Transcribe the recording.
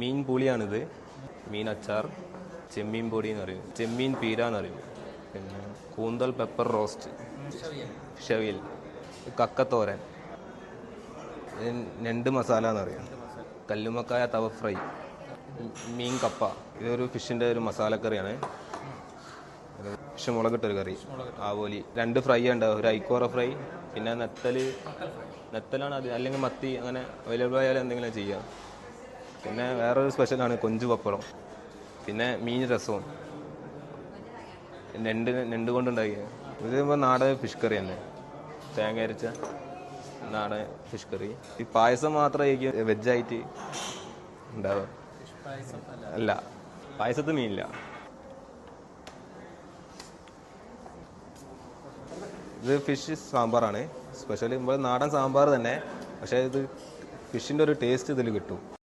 മീൻ പുളിയാണിത്. മീൻ അച്ചാർ ചെമ്മീൻ പൊടി എന്ന് പറയും. ചെമ്മീൻ പീര എന്ന് പറയും. പിന്നെ കൂന്തൽ പെപ്പർ റോസ്റ്റ് ഷെവിയൽ. കക്കത്തോരൻ. ഞണ്ട് മസാല എന്ന് പറയും. കല്ലുമക്കായ തവ ഫ്രൈ. മീൻ കപ്പ. ഇതൊരു ഫിഷിന്റെ ഒരു മസാലക്കറിയാണ് ഫിഷ് മുളകിട്ടൊരു കറി. ആവോലി. രണ്ട് ഫ്രൈ ഉണ്ട്. ഒരു ഐക്കോറ ഫ്രൈ പിന്നെ നെത്തൽ നെത്തലാണ് അത്. അല്ലെങ്കിൽ മത്തി. അങ്ങനെ അവൈലബിൾ ആയാലും എന്തെങ്കിലും ചെയ്യാം. പിന്നെ വേറൊരു സ്പെഷ്യലാണ് കൊഞ്ചു പപ്പടം. പിന്നെ മീൻ രസവും. ഞണ്ട് ഞണ്ട് കൊണ്ടുണ്ടാക്കിയ. ഇത് നാടൻ ഫിഷ് കറി തന്നെ തേങ്ങ അരച്ച നാടൻ ഫിഷ് കറി. ഈ പായസം മാത്രമായിരിക്കും വെജായിട്ട് ഉണ്ടാവുക. അല്ല പായസത്തിൽ മീനില്ല. ഇത് ഫിഷ് സാമ്പാറാണ്. സ്പെഷ്യലി നമ്മൾ നാടൻ സാമ്പാർ തന്നെ. പക്ഷേ ഇത് ഫിഷിന്റെ ഒരു ടേസ്റ്റ് ഇതിൽ കിട്ടും.